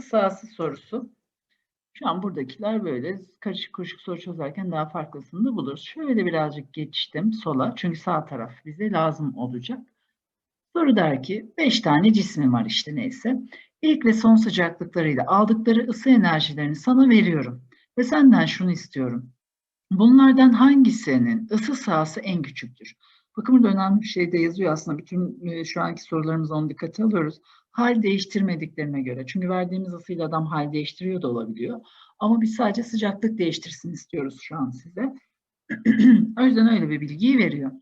sahası sorusu. Şu an buradakiler böyle karışık kuruşuk soru çözerken daha farklısını da buluruz. Şöyle birazcık geçtim sola çünkü sağ taraf bize lazım olacak. Soru der ki 5 tane cismi var işte neyse. İlk ve son sıcaklıklarıyla aldıkları ısı enerjilerini sana veriyorum. Ve senden şunu istiyorum. Bunlardan hangisinin ısı sahası en küçüktür? Bakın burada önemli bir şey de yazıyor aslında. Bütün e, şu anki sorularımızı onu dikkate alıyoruz. Hal değiştirmediklerine göre. Çünkü verdiğimiz ısıyla adam hal değiştiriyor da olabiliyor. Ama biz sadece sıcaklık değiştirsin istiyoruz şu an size. o yüzden öyle bir bilgiyi veriyor.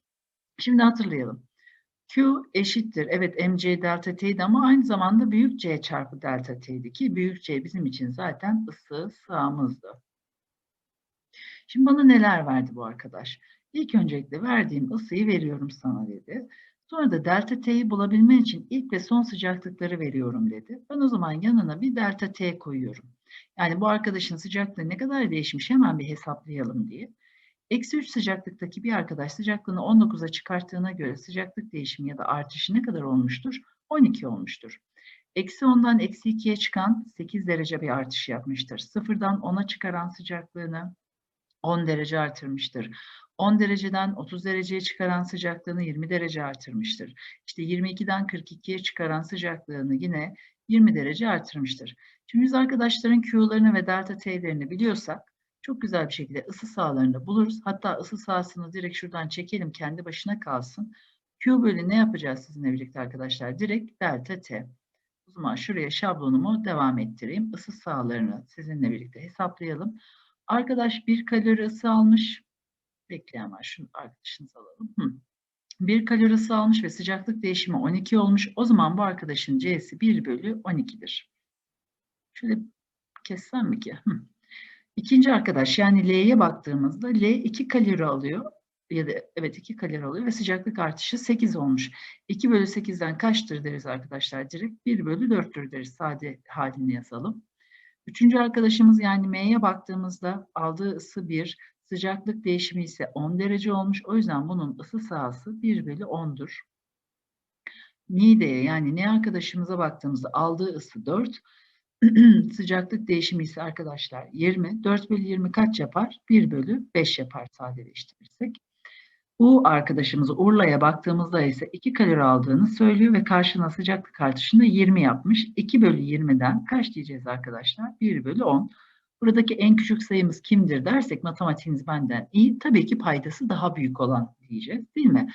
Şimdi hatırlayalım. Q eşittir. Evet mc delta t'ydi ama aynı zamanda büyük C çarpı delta t'ydi ki büyük C bizim için zaten ısı sağımızdı. Şimdi bana neler verdi bu arkadaş? İlk öncelikle verdiğim ısıyı veriyorum sana dedi. Sonra da delta T'yi bulabilmen için ilk ve son sıcaklıkları veriyorum dedi. Ben o zaman yanına bir delta T koyuyorum. Yani bu arkadaşın sıcaklığı ne kadar değişmiş hemen bir hesaplayalım diye. Eksi 3 sıcaklıktaki bir arkadaş sıcaklığını 19'a çıkarttığına göre sıcaklık değişimi ya da artışı ne kadar olmuştur? 12 olmuştur. Eksi 10'dan eksi 2'ye çıkan 8 derece bir artış yapmıştır. Sıfırdan 10'a çıkaran sıcaklığını 10 derece artırmıştır. 10 dereceden 30 dereceye çıkaran sıcaklığını 20 derece artırmıştır. İşte 22'den 42'ye çıkaran sıcaklığını yine 20 derece artırmıştır. Şimdi biz arkadaşların Q'larını ve delta T'lerini biliyorsak çok güzel bir şekilde ısı sahalarını buluruz. Hatta ısı sahasını direkt şuradan çekelim kendi başına kalsın. Q bölü ne yapacağız sizinle birlikte arkadaşlar? Direkt delta T. O zaman şuraya şablonumu devam ettireyim. Isı sahalarını sizinle birlikte hesaplayalım. Arkadaş bir kalori ısı almış. Bekleyen var. Şunu arkadaşınızı alalım. Hı. Bir kalori ısı almış ve sıcaklık değişimi 12 olmuş. O zaman bu arkadaşın C'si 1 bölü 12'dir. Şöyle kessem mi ki? Hı. İkinci arkadaş yani L'ye baktığımızda L 2 kalori alıyor. Ya da evet 2 kalori alıyor ve sıcaklık artışı 8 olmuş. 2 bölü 8'den kaçtır deriz arkadaşlar? Direkt 1 bölü 4'tür deriz. Sade halini yazalım. Üçüncü arkadaşımız yani M'ye baktığımızda aldığı ısı 1, sıcaklık değişimi ise 10 derece olmuş. O yüzden bunun ısı sahası 1 bölü 10'dur. Niğde'ye yani ne arkadaşımıza baktığımızda aldığı ısı 4, sıcaklık değişimi ise arkadaşlar 20. 4 bölü 20 kaç yapar? 1 bölü 5 yapar sadeleştirirsek. U arkadaşımız Urla'ya baktığımızda ise 2 kalori aldığını söylüyor ve karşına sıcaklık artışını 20 yapmış. 2 bölü 20'den kaç diyeceğiz arkadaşlar? 1 bölü 10. Buradaki en küçük sayımız kimdir dersek matematiğiniz benden iyi. Tabii ki paydası daha büyük olan diyeceğiz değil mi?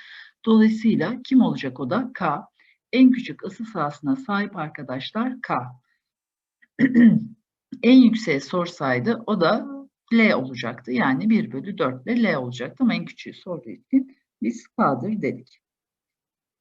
Dolayısıyla kim olacak o da? K. En küçük ısı sahasına sahip arkadaşlar K. en yükseğe sorsaydı o da L olacaktı. Yani 1 bölü 4 ile L olacaktı ama en küçüğü sorduğu için biz K'dır dedik.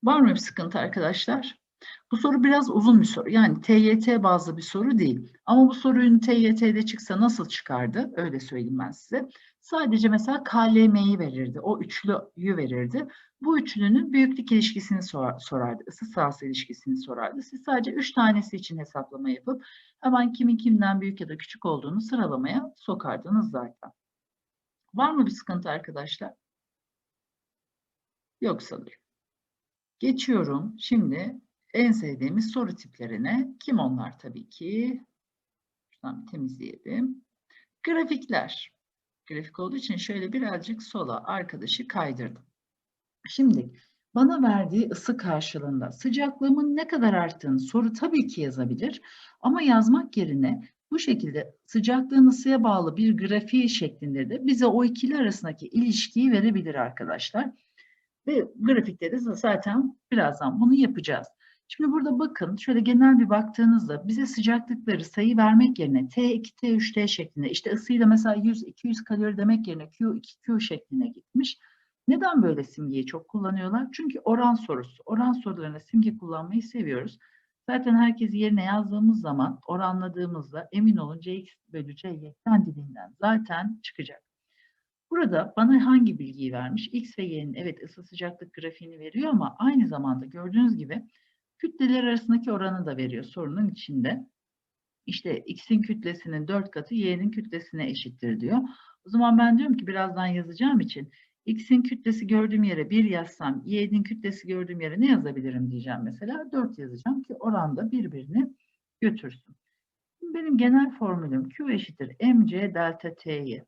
Var mı bir sıkıntı arkadaşlar? Bu soru biraz uzun bir soru. Yani TYT bazlı bir soru değil. Ama bu sorunun TYT'de çıksa nasıl çıkardı? Öyle söyleyeyim ben size. Sadece mesela KLM'yi verirdi. O üçlüyü verirdi. Bu üçlünün büyüklük ilişkisini sor, sorardı. Isı sahası ilişkisini sorardı. Siz sadece üç tanesi için hesaplama yapıp hemen kimin kimden büyük ya da küçük olduğunu sıralamaya sokardınız zaten. Var mı bir sıkıntı arkadaşlar? Yok sanırım. Geçiyorum şimdi en sevdiğimiz soru tiplerine. Kim onlar tabii ki? Şuradan bir temizleyelim. Grafikler. Grafik olduğu için şöyle birazcık sola arkadaşı kaydırdım. Şimdi bana verdiği ısı karşılığında sıcaklığımın ne kadar arttığını soru tabii ki yazabilir. Ama yazmak yerine bu şekilde sıcaklığın ısıya bağlı bir grafiği şeklinde de bize o ikili arasındaki ilişkiyi verebilir arkadaşlar. Ve grafikte de zaten birazdan bunu yapacağız. Şimdi burada bakın şöyle genel bir baktığınızda bize sıcaklıkları sayı vermek yerine T2, T3, T şeklinde işte ısıyla mesela 100-200 kalori demek yerine Q2, Q şekline gitmiş. Neden böyle simgeyi çok kullanıyorlar? Çünkü oran sorusu. Oran sorularına simge kullanmayı seviyoruz. Zaten herkes yerine yazdığımız zaman oranladığımızda emin olun Cx bölü Cy kendiliğinden zaten çıkacak. Burada bana hangi bilgiyi vermiş? X ve Y'nin evet ısı sıcaklık grafiğini veriyor ama aynı zamanda gördüğünüz gibi kütleler arasındaki oranı da veriyor sorunun içinde. İşte X'in kütlesinin 4 katı Y'nin kütlesine eşittir diyor. O zaman ben diyorum ki birazdan yazacağım için X'in kütlesi gördüğüm yere 1 yazsam, Y'nin kütlesi gördüğüm yere ne yazabilirim diyeceğim mesela. 4 yazacağım ki oranda birbirini götürsün. Benim genel formülüm Q eşittir mc delta t'yi.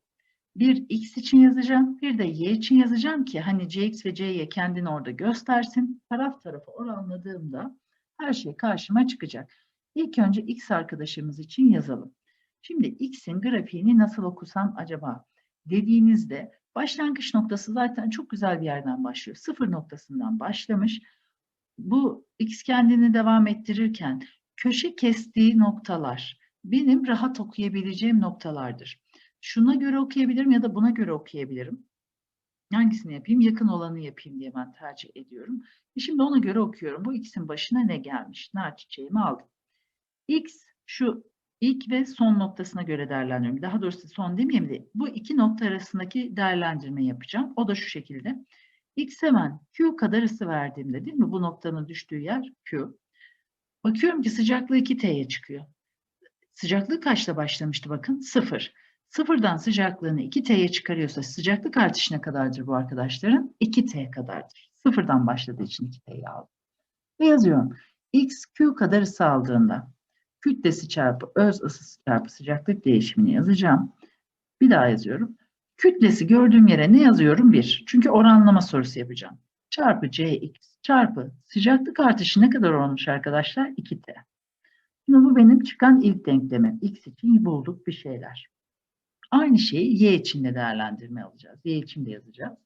Bir x için yazacağım, bir de y için yazacağım ki hani cx ve cy kendini orada göstersin. Taraf tarafa oranladığımda her şey karşıma çıkacak. İlk önce x arkadaşımız için yazalım. Şimdi x'in grafiğini nasıl okusam acaba dediğinizde başlangıç noktası zaten çok güzel bir yerden başlıyor. Sıfır noktasından başlamış. Bu x kendini devam ettirirken köşe kestiği noktalar benim rahat okuyabileceğim noktalardır. Şuna göre okuyabilirim ya da buna göre okuyabilirim. Hangisini yapayım? Yakın olanı yapayım diye ben tercih ediyorum. E şimdi ona göre okuyorum. Bu x'in başına ne gelmiş? Nar çiçeğimi aldım. x şu ilk ve son noktasına göre değerlendiriyorum. Daha doğrusu son demeyeyim de bu iki nokta arasındaki değerlendirme yapacağım. O da şu şekilde. X'e ben Q kadar ısı verdiğimde değil mi? Bu noktanın düştüğü yer Q. Bakıyorum ki sıcaklığı 2T'ye çıkıyor. Sıcaklığı kaçta başlamıştı bakın? 0. Sıfırdan sıcaklığını 2T'ye çıkarıyorsa sıcaklık artışı ne kadardır bu arkadaşların? 2T kadardır. Sıfırdan başladığı için 2T'yi aldım. Ve yazıyorum. X Q kadar ısı aldığında kütlesi çarpı öz ısısı çarpı sıcaklık değişimini yazacağım. Bir daha yazıyorum. Kütlesi gördüğüm yere ne yazıyorum? 1. Çünkü oranlama sorusu yapacağım. Çarpı Cx çarpı sıcaklık artışı ne kadar olmuş arkadaşlar? 2T. Şimdi bu benim çıkan ilk denklemim. X için bulduk bir şeyler. Aynı şeyi Y için de değerlendirme alacağız. Y için de yazacağız.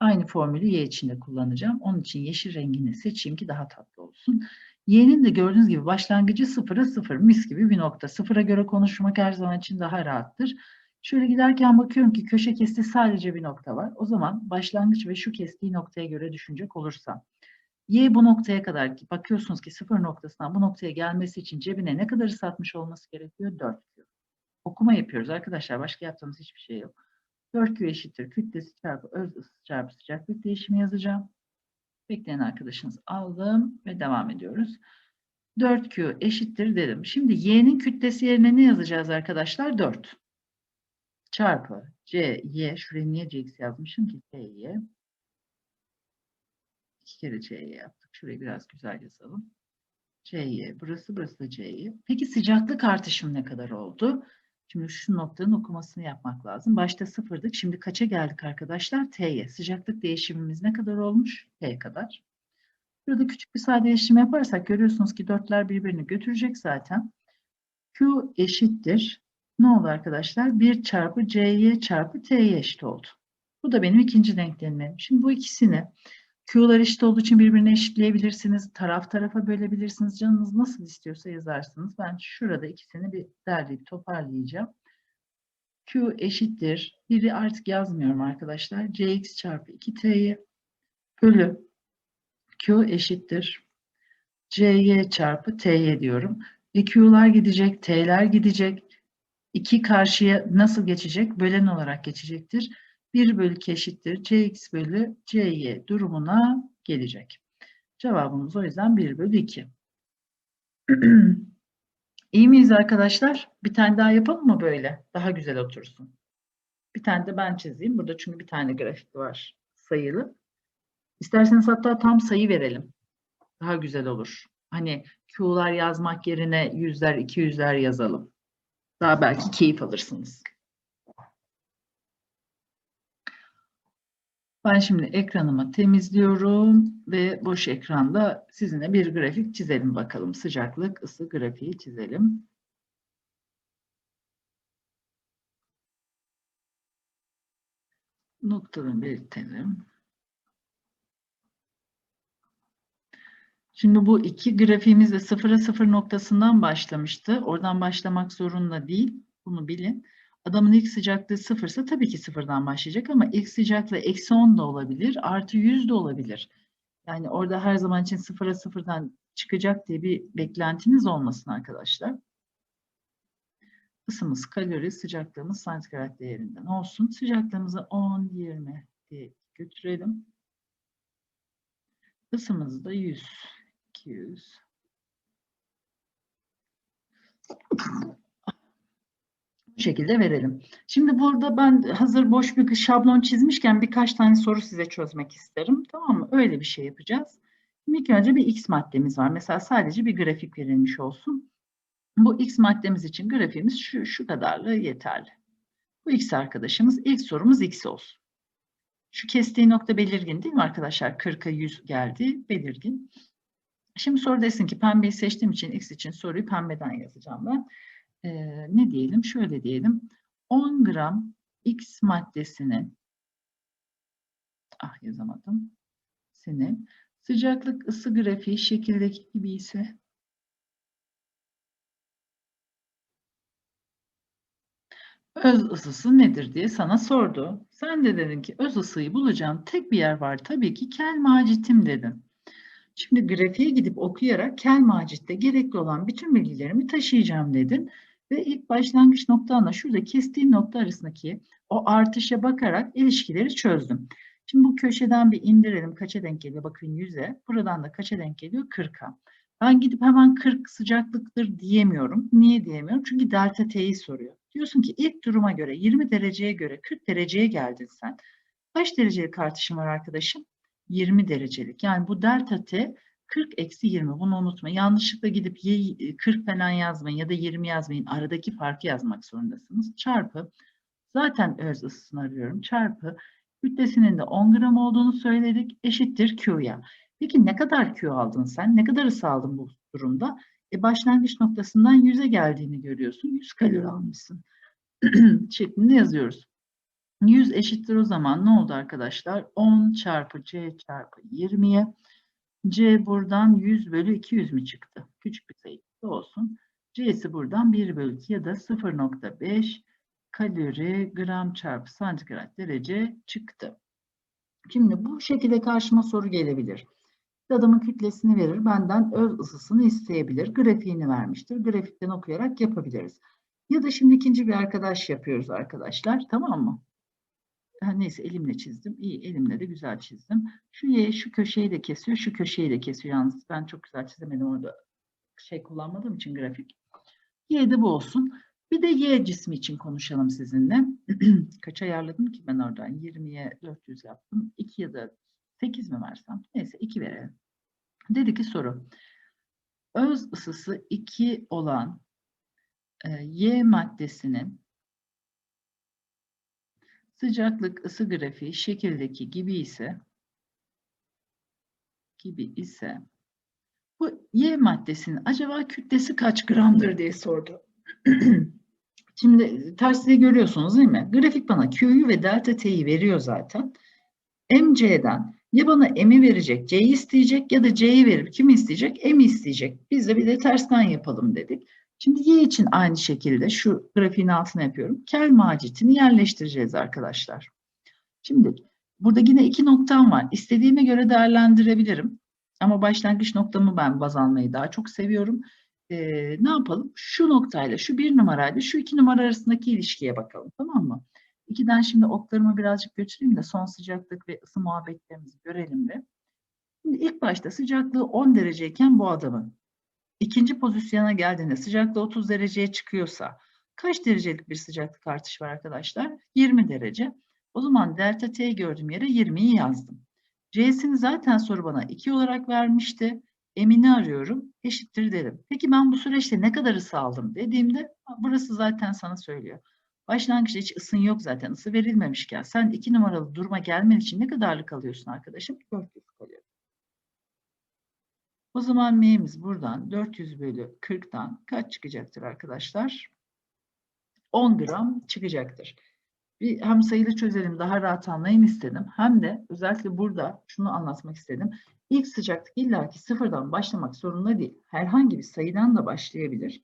Aynı formülü Y için de kullanacağım. Onun için yeşil rengini seçeyim ki daha tatlı olsun. Y'nin de gördüğünüz gibi başlangıcı sıfıra sıfır. Mis gibi bir nokta. Sıfıra göre konuşmak her zaman için daha rahattır. Şöyle giderken bakıyorum ki köşe kesti sadece bir nokta var. O zaman başlangıç ve şu kestiği noktaya göre düşünecek olursam. Y bu noktaya kadar ki bakıyorsunuz ki sıfır noktasından bu noktaya gelmesi için cebine ne kadar satmış olması gerekiyor? 4 Q. Okuma yapıyoruz arkadaşlar. Başka yaptığımız hiçbir şey yok. 4Q eşittir. Kütlesi çarpı öz ısı çarpı sıcaklık değişimi yazacağım. Bekleyen arkadaşınız aldım ve devam ediyoruz. 4Q eşittir dedim. Şimdi Y'nin kütlesi yerine ne yazacağız arkadaşlar? 4. Çarpı C, Y. Şuraya niye CX yazmışım ki? C, Y. İki kere C'ye yaptık. Şurayı biraz güzel yazalım. C'ye. Burası, burası da C'ye. Peki sıcaklık artışım ne kadar oldu? Şimdi şu noktanın okumasını yapmak lazım. Başta sıfırdık. Şimdi kaça geldik arkadaşlar? T'ye. Sıcaklık değişimimiz ne kadar olmuş? T kadar. Burada küçük bir sadeleştirme yaparsak görüyorsunuz ki dörtler birbirini götürecek zaten. Q eşittir. Ne oldu arkadaşlar? 1 çarpı C'ye çarpı T'ye eşit oldu. Bu da benim ikinci denklemim. Şimdi bu ikisini Q'lar eşit olduğu için birbirine eşitleyebilirsiniz. Taraf tarafa bölebilirsiniz. Canınız nasıl istiyorsa yazarsınız. Ben şurada ikisini bir derleyip toparlayacağım. Q eşittir. Biri artık yazmıyorum arkadaşlar. Cx çarpı 2t'ye bölü Q eşittir. Cy çarpı t'ye diyorum. E Q'lar gidecek, t'ler gidecek. 2 karşıya nasıl geçecek? Bölen olarak geçecektir. 1 bölü 2 eşittir. Cx bölü Cy durumuna gelecek. Cevabımız o yüzden 1 bölü 2. İyi miyiz arkadaşlar? Bir tane daha yapalım mı böyle? Daha güzel otursun. Bir tane de ben çizeyim. Burada çünkü bir tane grafik var sayılı. İsterseniz hatta tam sayı verelim. Daha güzel olur. Hani Q'lar yazmak yerine yüzler, iki yüzler yazalım. Daha belki keyif alırsınız. Ben şimdi ekranımı temizliyorum ve boş ekranda sizinle bir grafik çizelim bakalım. Sıcaklık, ısı grafiği çizelim. Noktadan belirtelim. Şimdi bu iki grafiğimiz de sıfıra sıfır noktasından başlamıştı. Oradan başlamak zorunda değil. Bunu bilin. Adamın ilk sıcaklığı sıfırsa tabii ki sıfırdan başlayacak ama ilk sıcaklığı eksi 10 da olabilir, artı 100 de olabilir. Yani orada her zaman için sıfıra sıfırdan çıkacak diye bir beklentiniz olmasın arkadaşlar. Isımız kalori, sıcaklığımız santigrat değerinden olsun. Sıcaklığımızı 10, 20 diye götürelim. Isımızı da 100, 200. Bu şekilde verelim. Şimdi burada ben hazır boş bir şablon çizmişken birkaç tane soru size çözmek isterim. Tamam mı? Öyle bir şey yapacağız. Şimdi ilk önce bir X maddemiz var. Mesela sadece bir grafik verilmiş olsun. Bu X maddemiz için grafiğimiz şu, şu kadarlığı yeterli. Bu X arkadaşımız ilk sorumuz X olsun. Şu kestiği nokta belirgin değil mi arkadaşlar? 40'a 100 geldi belirgin. Şimdi soru desin ki pembeyi seçtiğim için X için soruyu pembeden yazacağım ben. Ee, ne diyelim? Şöyle diyelim. 10 gram X maddesinin ah yazamadım. Sinin sıcaklık ısı grafiği şekildeki gibi ise öz ısısı nedir diye sana sordu. Sen de dedin ki öz ısıyı bulacağım tek bir yer var. Tabii ki kel macitim dedin. Şimdi grafiğe gidip okuyarak kel macitte gerekli olan bütün bilgilerimi taşıyacağım dedin. Ve ilk başlangıç noktanla şurada kestiğim nokta arasındaki o artışa bakarak ilişkileri çözdüm. Şimdi bu köşeden bir indirelim. Kaça denk geliyor? Bakın 100'e. Buradan da kaça denk geliyor? 40'a. Ben gidip hemen 40 sıcaklıktır diyemiyorum. Niye diyemiyorum? Çünkü delta T'yi soruyor. Diyorsun ki ilk duruma göre 20 dereceye göre 40 dereceye geldin sen. Kaç derecelik artışım var arkadaşım? 20 derecelik. Yani bu delta T 40 eksi 20 bunu unutma. Yanlışlıkla gidip 40 falan yazmayın ya da 20 yazmayın. Aradaki farkı yazmak zorundasınız. Çarpı zaten öz ısısını arıyorum. Çarpı kütlesinin de 10 gram olduğunu söyledik. Eşittir Q'ya. Peki ne kadar Q aldın sen? Ne kadar ısı aldın bu durumda? E başlangıç noktasından 100'e geldiğini görüyorsun. 100 kalori almışsın. şeklinde yazıyoruz. 100 eşittir o zaman ne oldu arkadaşlar? 10 çarpı C çarpı 20'ye. C buradan 100 bölü 200 mi çıktı? Küçük bir sayı olsun. C'si buradan 1 bölü 2 ya da 0.5 kalori gram çarpı santigrat derece çıktı. Şimdi bu şekilde karşıma soru gelebilir. Adamın kütlesini verir, benden öz ısısını isteyebilir. Grafiğini vermiştir. Grafikten okuyarak yapabiliriz. Ya da şimdi ikinci bir arkadaş yapıyoruz arkadaşlar. Tamam mı? Neyse elimle çizdim. İyi elimle de güzel çizdim. Şu y şu köşeyi de kesiyor, şu köşeyi de kesiyor. Yalnız ben çok güzel çizemedim orada. Şey kullanmadığım için grafik. Y de bu olsun. Bir de y cismi için konuşalım sizinle. Kaç ayarladım ki ben oradan? 20'ye 400 yaptım. 2 ya da 8 mi versem? Neyse 2 verelim. Dedi ki soru. Öz ısısı 2 olan e, Y maddesinin sıcaklık ısı grafiği şekildeki gibi ise gibi ise bu Y maddesinin acaba kütlesi kaç gramdır diye sordu. Şimdi tersliği görüyorsunuz değil mi? Grafik bana Q'yu ve delta T'yi veriyor zaten. MC'den ya bana M'i verecek, C'yi isteyecek ya da C'yi verip kimi isteyecek? M'i isteyecek. Biz de bir de tersten yapalım dedik. Şimdi Y için aynı şekilde şu grafiğin altına yapıyorum. Kel macitini yerleştireceğiz arkadaşlar. Şimdi burada yine iki noktam var. İstediğime göre değerlendirebilirim. Ama başlangıç noktamı ben baz almayı daha çok seviyorum. Ee, ne yapalım? Şu noktayla şu bir numarayla şu iki numara arasındaki ilişkiye bakalım. Tamam mı? İkiden şimdi oklarımı birazcık götüreyim de son sıcaklık ve ısı muhabbetlerimizi görelim de. Şimdi ilk başta sıcaklığı 10 dereceyken bu adamın ikinci pozisyona geldiğinde sıcaklığı 30 dereceye çıkıyorsa kaç derecelik bir sıcaklık artışı var arkadaşlar? 20 derece. O zaman delta T gördüğüm yere 20'yi yazdım. C'sini zaten soru bana 2 olarak vermişti. M'ini arıyorum. Eşittir dedim. Peki ben bu süreçte ne kadar ısı aldım dediğimde burası zaten sana söylüyor. Başlangıçta hiç ısın yok zaten. Isı verilmemişken sen 2 numaralı duruma gelmen için ne kadarlık alıyorsun arkadaşım? 400 kalori. O zaman m'imiz buradan 400 bölü 40'tan kaç çıkacaktır arkadaşlar? 10 gram çıkacaktır. Bir hem sayılı çözelim daha rahat anlayın istedim. Hem de özellikle burada şunu anlatmak istedim. İlk sıcaklık illaki sıfırdan başlamak zorunda değil. Herhangi bir sayıdan da başlayabilir.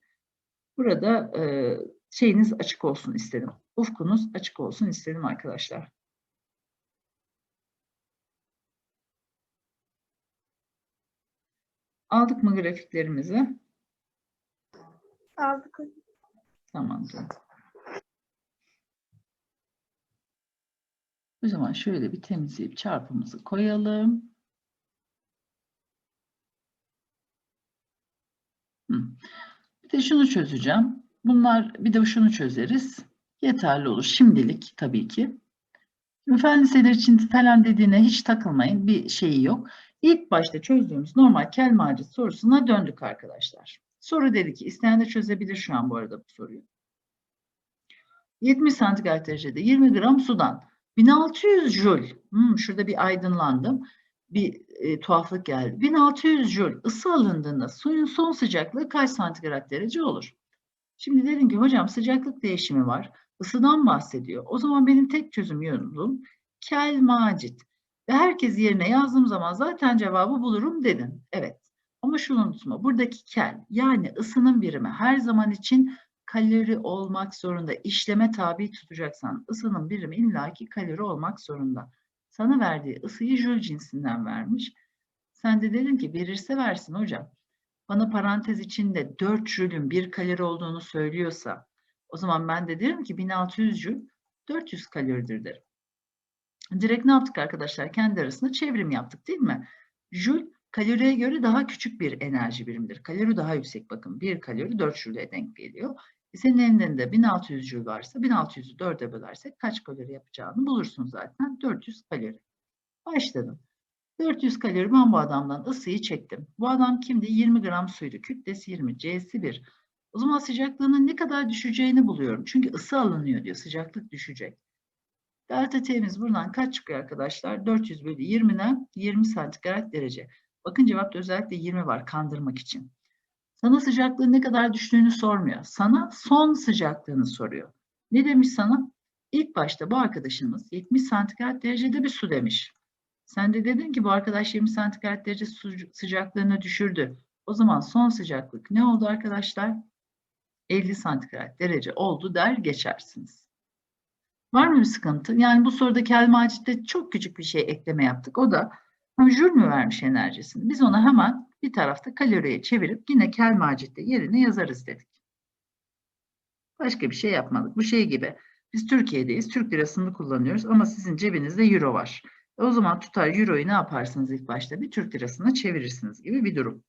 Burada e, şeyiniz açık olsun istedim. Ufkunuz açık olsun istedim arkadaşlar. Aldık mı grafiklerimizi? Aldık. Tamamdır. O zaman şöyle bir temizleyip çarpımızı koyalım. Hı. Bir de şunu çözeceğim. Bunlar bir de şunu çözeriz. Yeterli olur şimdilik tabii ki. Şimdi fen liseler için falan dediğine hiç takılmayın. Bir şeyi yok. İlk başta çözdüğümüz normal kel macit sorusuna döndük arkadaşlar. Soru dedi ki isteyen de çözebilir şu an bu arada bu soruyu. 70 santigrat derecede 20 gram sudan 1600 jül. Hmm, şurada bir aydınlandım. Bir e, tuhaflık geldi. 1600 jül ısı alındığında suyun son sıcaklığı kaç santigrat derece olur? Şimdi dedim ki hocam sıcaklık değişimi var. Isıdan bahsediyor. O zaman benim tek çözüm yolum kel macit. Ve herkes yerine yazdığım zaman zaten cevabı bulurum dedin. Evet. Ama şunu unutma. Buradaki kel yani ısının birimi her zaman için kalori olmak zorunda. İşleme tabi tutacaksan ısının birimi illaki kalori olmak zorunda. Sana verdiği ısıyı jül cinsinden vermiş. Sen de dedin ki verirse versin hocam. Bana parantez içinde 4 jülün 1 kalori olduğunu söylüyorsa o zaman ben de derim ki 1600 jül 400 kaloridir derim. Direkt ne yaptık arkadaşlar? Kendi arasında çevrim yaptık değil mi? Jül kaloriye göre daha küçük bir enerji birimidir. Kalori daha yüksek bakın. 1 kalori 4 jüle denk geliyor. E senin elinde 1600 jül varsa 1600'ü 4'e bölersek kaç kalori yapacağını bulursun zaten. 400 kalori. Başladım. 400 kalori ben bu adamdan ısıyı çektim. Bu adam kimdi? 20 gram suydu. Kütlesi 20. C'si 1. O zaman sıcaklığının ne kadar düşeceğini buluyorum. Çünkü ısı alınıyor diyor. Sıcaklık düşecek. Delta T'miz buradan kaç çıkıyor arkadaşlar? 400 bölü 20'den 20 santigrat derece. Bakın cevapta özellikle 20 var kandırmak için. Sana sıcaklığın ne kadar düştüğünü sormuyor. Sana son sıcaklığını soruyor. Ne demiş sana? İlk başta bu arkadaşımız 70 santigrat derecede bir su demiş. Sen de dedin ki bu arkadaş 20 santigrat derece sıcaklığını düşürdü. O zaman son sıcaklık ne oldu arkadaşlar? 50 santigrat derece oldu der geçersiniz. Var mı bir sıkıntı? Yani bu soruda Kelmacitte çok küçük bir şey ekleme yaptık. O da jül mü vermiş enerjisini? Biz onu hemen bir tarafta kaloriye çevirip yine Kelmacitte yerine yazarız dedik. Başka bir şey yapmadık. Bu şey gibi. Biz Türkiye'deyiz. Türk lirasını kullanıyoruz ama sizin cebinizde euro var. E o zaman tutar euroyu ne yaparsınız ilk başta? Bir Türk lirasına çevirirsiniz gibi bir durum.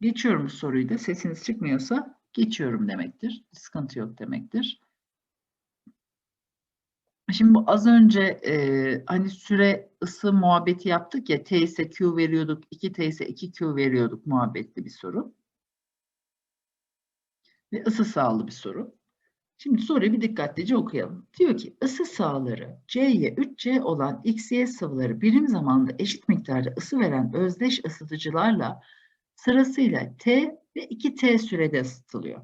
Geçiyorum bu soruyu da. Sesiniz çıkmıyorsa geçiyorum demektir. Sıkıntı yok demektir. Şimdi bu az önce e, hani süre ısı muhabbeti yaptık ya T ise Q veriyorduk, 2T ise 2Q veriyorduk muhabbetli bir soru. Ve ısı sağlı bir soru. Şimdi soruyu bir dikkatlice okuyalım. Diyor ki ısı sahaları C'ye 3C olan XY sıvıları birim zamanda eşit miktarda ısı veren özdeş ısıtıcılarla sırasıyla T ve 2T sürede ısıtılıyor.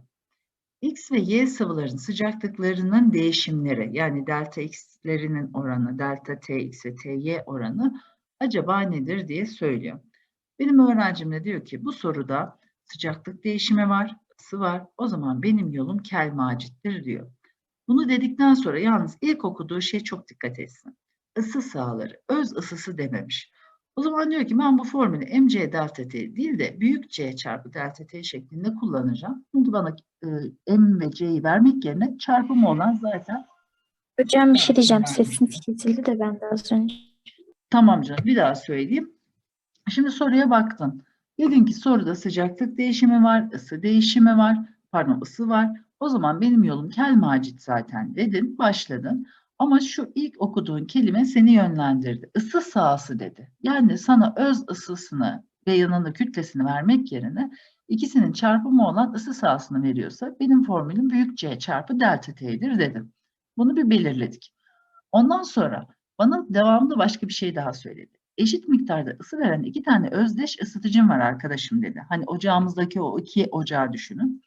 X ve Y sıvıların sıcaklıklarının değişimleri yani delta X'lerinin oranı, delta TX ve TY oranı acaba nedir diye söylüyor. Benim öğrencim de diyor ki bu soruda sıcaklık değişimi var, ısı var. O zaman benim yolum kel macittir diyor. Bunu dedikten sonra yalnız ilk okuduğu şey çok dikkat etsin. Isı sahaları, öz ısısı dememiş. O zaman diyor ki ben bu formülü mc delta t değil de büyük c çarpı delta t şeklinde kullanacağım. Çünkü bana e, m ve c'yi vermek yerine çarpımı olan zaten. Hocam bir şey diyeceğim. Sesiniz kesildi de ben de az önce. Tamam canım bir daha söyleyeyim. Şimdi soruya baktın. Dedin ki soruda sıcaklık değişimi var, ısı değişimi var, pardon ısı var. O zaman benim yolum kel macit zaten dedin, başladın. Ama şu ilk okuduğun kelime seni yönlendirdi. Isı sahası dedi. Yani sana öz ısısını ve yanında kütlesini vermek yerine ikisinin çarpımı olan ısı sahasını veriyorsa benim formülüm büyük C çarpı delta T'dir dedim. Bunu bir belirledik. Ondan sonra bana devamlı başka bir şey daha söyledi. Eşit miktarda ısı veren iki tane özdeş ısıtıcım var arkadaşım dedi. Hani ocağımızdaki o iki ocağı düşünün.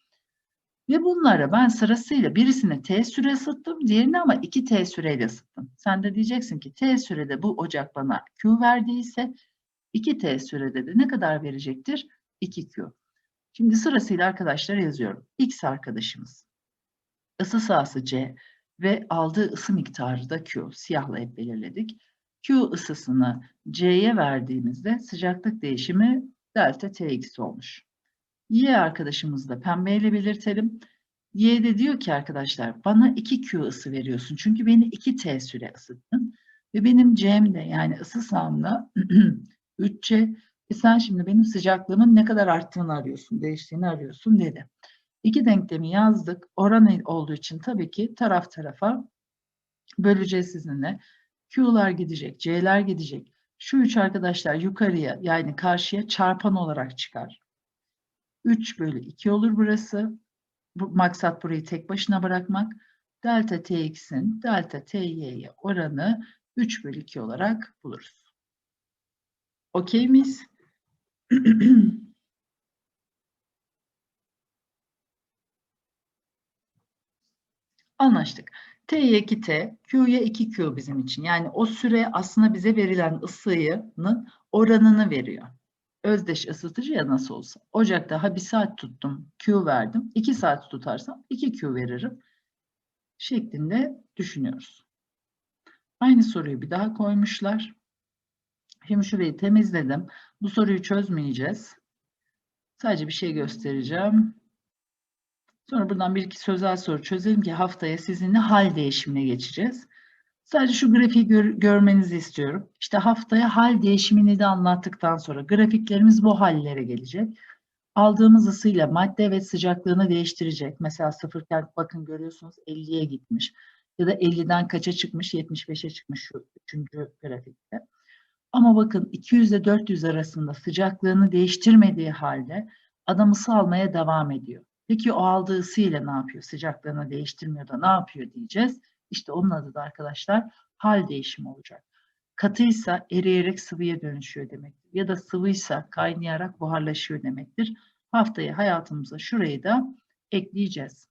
Ve bunlara ben sırasıyla birisine T süre ısıttım, diğerini ama 2T süreyle ısıttım. Sen de diyeceksin ki T sürede bu ocak bana Q verdiyse 2T sürede de ne kadar verecektir? 2Q. Şimdi sırasıyla arkadaşlar yazıyorum. X arkadaşımız. Isı sahası C ve aldığı ısı miktarı da Q. Siyahla hep belirledik. Q ısısını C'ye verdiğimizde sıcaklık değişimi delta Tx olmuş. Y arkadaşımızı da pembeyle belirtelim. Y de diyor ki arkadaşlar bana 2Q ısı veriyorsun. Çünkü beni 2T süre ısıttın. Ve benim C'm de yani ısı sahamla 3C. E sen şimdi benim sıcaklığımın ne kadar arttığını arıyorsun, değiştiğini arıyorsun dedi. İki denklemi yazdık. Oran olduğu için tabii ki taraf tarafa böleceğiz sizinle. Q'lar gidecek, C'ler gidecek. Şu üç arkadaşlar yukarıya yani karşıya çarpan olarak çıkar. 3 bölü 2 olur burası. Bu, maksat burayı tek başına bırakmak. Delta Tx'in delta Ty'ye oranı 3 bölü 2 olarak buluruz. Okey miyiz? Anlaştık. T'ye 2T, Q'ya 2Q bizim için. Yani o süre aslında bize verilen ısıyının oranını veriyor. Özdeş ısıtıcı ya nasıl olsa. Ocakta ha bir saat tuttum, Q verdim. 2 saat tutarsam 2Q veririm. Şeklinde düşünüyoruz. Aynı soruyu bir daha koymuşlar. Şimdi şurayı temizledim. Bu soruyu çözmeyeceğiz. Sadece bir şey göstereceğim. Sonra buradan bir iki sözel soru çözelim ki haftaya sizinle hal değişimine geçeceğiz. Sadece şu grafiği gör- görmenizi istiyorum. İşte haftaya hal değişimini de anlattıktan sonra grafiklerimiz bu hallere gelecek. Aldığımız ısıyla madde ve sıcaklığını değiştirecek. Mesela sıfırken bakın görüyorsunuz 50'ye gitmiş. Ya da 50'den kaça çıkmış? 75'e çıkmış şu üçüncü grafikte. Ama bakın 200 ile 400 arasında sıcaklığını değiştirmediği halde adam ısı almaya devam ediyor. Peki o aldığı ısıyla ne yapıyor? Sıcaklığını değiştirmiyor da ne yapıyor diyeceğiz. İşte onun adı da arkadaşlar hal değişimi olacak. Katıysa eriyerek sıvıya dönüşüyor demektir. Ya da sıvıysa kaynayarak buharlaşıyor demektir. Haftaya hayatımıza şurayı da ekleyeceğiz.